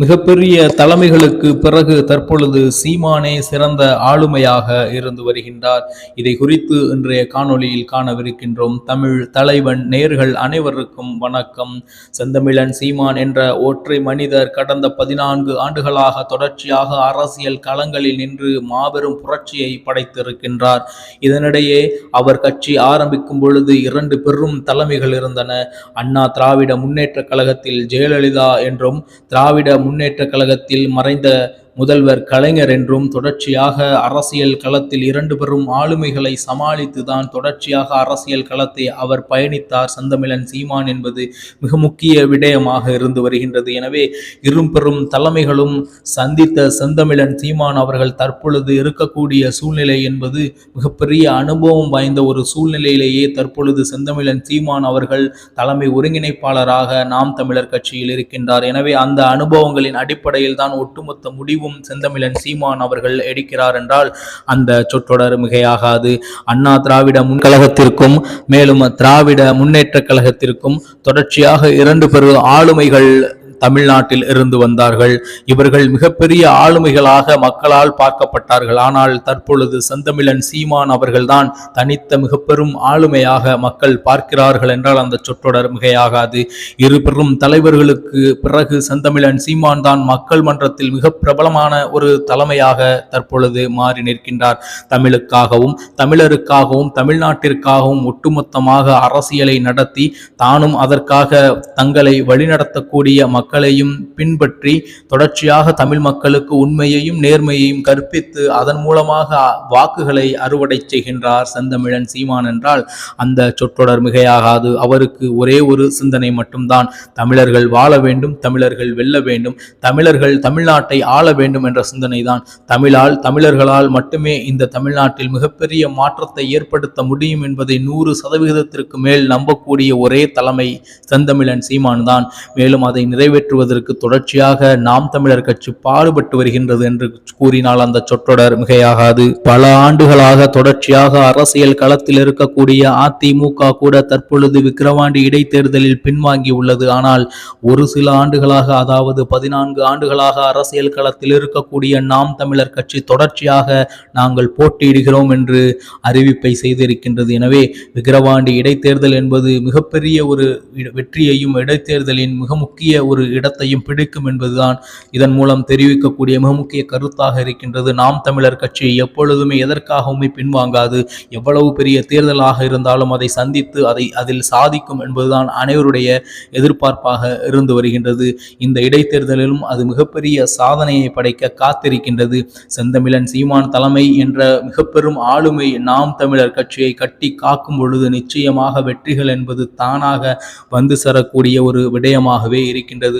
மிகப்பெரிய தலைமைகளுக்கு பிறகு தற்பொழுது சீமானே சிறந்த ஆளுமையாக இருந்து வருகின்றார். இதை குறித்து இன்றைய காணொளியில் காணவிருக்கின்றோம். தமிழ் தலைவன் நேர்கள் அனைவருக்கும் வணக்கம். செந்தமிழன் சீமான் என்ற ஒற்றை மனிதர் கடந்த பதினான்கு ஆண்டுகளாக தொடர்ச்சியாக அரசியல் களங்களில் நின்று மாபெரும் புரட்சியை படைத்திருக்கின்றார். இதனிடையே அவர் கட்சி ஆரம்பிக்கும் பொழுது இரண்டு பெரும் தலைமைகள் இருந்தன. அண்ணா திராவிட முன்னேற்ற கழகத்தில் ஜெயலலிதா என்றும் திராவிட முன்னேற்ற கழகத்தில் மறைந்த முதல்வர் கலைஞர் என்றும் தொடர்ச்சியாக அரசியல் களத்தில் இரண்டு பெரும் ஆளுமைகளை சமாளித்து தான் தொடர்ச்சியாக அரசியல் களத்தை அவர் பயணித்தார். செந்தமிழன் சீமான் என்பது மிக முக்கிய விடயமாக இருந்து வருகின்றது. எனவே இரும்பெரும் தலைமைகளும் சந்தித்த செந்தமிழன் சீமான் அவர்கள் தற்பொழுது இருக்கக்கூடிய சூழ்நிலை என்பது மிகப்பெரிய அனுபவம் வாய்ந்த ஒரு சூழ்நிலையிலேயே தற்பொழுது செந்தமிழன் சீமான் அவர்கள் தலைமை ஒருங்கிணைப்பாளராக நாம் தமிழர் கட்சியில் இருக்கின்றார். எனவே அந்த அனுபவங்களின் அடிப்படையில் தான் ஒட்டுமொத்த முடிவும் செந்தமிழன் சீமான் அவர்கள் எடுக்கிறார் என்றால் அந்த சொற்றொடர் மிகையாகாது. அண்ணா திராவிட முன்கழகத்திற்கும் மேலும் திராவிட முன்னேற்ற கழகத்திற்கும் தொடர்ச்சியாக இரண்டு பெரு ஆளுமைகள் தமிழ்நாட்டில் இருந்து வந்தார்கள். இவர்கள் மிகப்பெரிய ஆளுமைகளாக மக்களால் பார்க்கப்பட்டார்கள். ஆனால் தற்பொழுது செந்தமிழன் சீமான் அவர்கள்தான் தனித்த மிக பெரும் ஆளுமையாக மக்கள் பார்க்கிறார்கள் என்றால் அந்த சொற்றொடர் மிகையாகாது. இரு பெரும் தலைவர்களுக்கு பிறகு செந்தமிழன் சீமான் தான் மக்கள் மன்றத்தில் மிக பிரபலமான ஒரு தலைமையாக தற்பொழுது மாறி நிற்கின்றார். தமிழுக்காகவும் தமிழருக்காகவும் தமிழ்நாட்டிற்காகவும் ஒட்டுமொத்தமாக அரசியலை நடத்தி தானும் அதற்காக தங்களை வழிநடத்தக்கூடிய மக்களையும் பின்பற்றி தொடர்ச்சியாக தமிழ் மக்களுக்கு உண்மையையும் நேர்மையையும் கற்பித்து அதன் மூலமாக வாக்குகளை அறுவடை செய்கின்றார் செந்தமிழன் சீமான் என்றால் அந்த சொற்றொடர் மிகையாகாது. அவருக்கு ஒரே ஒரு சிந்தனை மட்டும்தான். தமிழர்கள் வாழ வேண்டும் தமிழர்கள் வெல்ல வேண்டும் தமிழர்கள் தமிழ்நாட்டை ஆள வேண்டும் என்ற சிந்தனை தான் தமிழால் தமிழர்களால் மட்டுமே இந்த தமிழ்நாட்டில் மிகப்பெரிய மாற்றத்தை ஏற்படுத்த முடியும் என்பதை நூறு சதவிகிதத்திற்கு மேல் நம்பக்கூடிய ஒரே தலைமை செந்தமிழன் சீமான் தான் மேலும் அதை நிறைவேற்றுவதற்கு தொடர்ச்சியாக நாம் தமிழர் கட்சி பாடுபட்டு வருகின்றது என்று கூறினால் அந்த சொற்றொடர் மிகையாகாது. பல ஆண்டுகளாக தொடர்ச்சியாக அரசியல் களத்தில் இருக்கக்கூடிய அதிமுக கூட தற்பொழுது விக்கிரவாண்டி இடைத்தேர்தலில் பின்வாங்கி உள்ளது. ஆனால் ஒரு சில ஆண்டுகளாக அதாவது பதினான்கு ஆண்டுகளாக அரசியல் களத்தில் இருக்கக்கூடிய நாம் தமிழர் கட்சி தொடர்ச்சியாக நாங்கள் போட்டியிடுகிறோம் என்று அறிவிப்பை செய்திருக்கின்றது. எனவே விக்கிரவாண்டி இடைத்தேர்தல் என்பது மிகப்பெரிய ஒரு வெற்றியையும் இடைத்தேர்தலின் மிக முக்கிய ஒரு இடத்தையும் பிடிக்கும் என்பதுதான் இதன் மூலம் தெரிவிக்கக்கூடிய மிக முக்கிய கருத்தாக இருக்கின்றது. நாம் தமிழர் கட்சி எப்பொழுதுமே எதற்காகவுமே பின்வாங்காது. எவ்வளவு பெரிய தேர்தலாக இருந்தாலும் அதை சந்தித்து அதை அதில் சாதிக்கும் என்பதுதான் அனைவருடைய எதிர்பார்ப்பாக இருந்து வருகின்றது. இந்த இடைத்தேர்தலிலும் அது மிகப்பெரிய சாதனையை படைக்க காத்திருக்கின்றது. செந்தமிழன் சீமான் தலைமை என்ற மிகப்பெரும் ஆளுமை நாம் தமிழர் கட்சியை கட்டி காக்கும் பொழுது நிச்சயமாக வெற்றிகள் என்பது தானாக வந்து சேரக்கூடிய ஒரு விடயமாகவே இருக்கின்றது.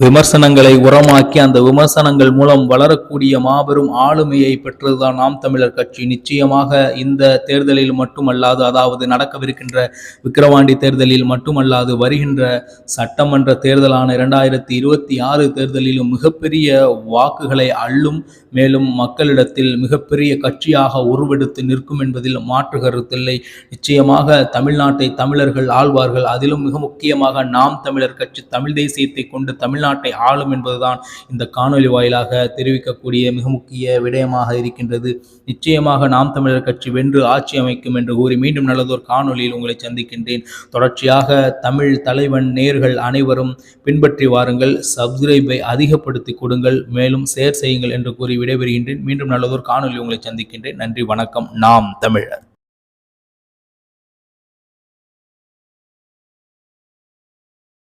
விமர்சனங்களை உரமாக்கி அந்த விமர்சனங்கள் மூலம் வளரக்கூடிய மாபெரும் ஆளுமையை பெற்றதுதான் நாம் தமிழர் கட்சி. நிச்சயமாக இந்த தேர்தலில் மட்டுமல்லாது அதாவது நடக்கவிருக்கின்ற விக்கிரவாண்டி தேர்தலில் மட்டுமல்லாது வருகின்ற சட்டமன்ற தேர்தலான இரண்டாயிரத்தி இருபத்தி ஆறு தேர்தலிலும் மிகப்பெரிய வாக்குகளை அள்ளும் மேலும் மக்களிடத்தில் மிகப்பெரிய கட்சியாக உருவெடுத்து நிற்கும் என்பதில் மாற்று கருத்தில்லை. நிச்சயமாக தமிழ்நாட்டை தமிழர்கள் ஆழ்வார்கள் அதிலும் மிக முக்கியமாக நாம் தமிழர் கட்சி தமிழ் தேசியத்தை கொண்டு தமிழ்நாட்டை ஆளும் என்பதுதான் இந்த காணொலி வாயிலாக தெரிவிக்கக்கூடிய மிக முக்கிய விடயமாக இருக்கின்றது. நிச்சயமாக நாம் தமிழர் கட்சி வென்று ஆட்சி அமைக்கும் என்று கூறி மீண்டும் நல்லதொரு காணொலியில் உங்களை சந்திக்கின்றேன். தொடர்ச்சியாக தமிழ் தலைவன் நேர்கள் அனைவரும் பின்பற்றி வாருங்கள். சப்ஸ்கிரைபை அதிகப்படுத்தி கொடுங்கள். மேலும் ஷேர் செய்யுங்கள் என்று கூறி விடைபெறுகின்றேன். மீண்டும் நல்லதொரு காணொலி உங்களை சந்திக்கின்றேன். நன்றி வணக்கம். நாம் தமிழர்.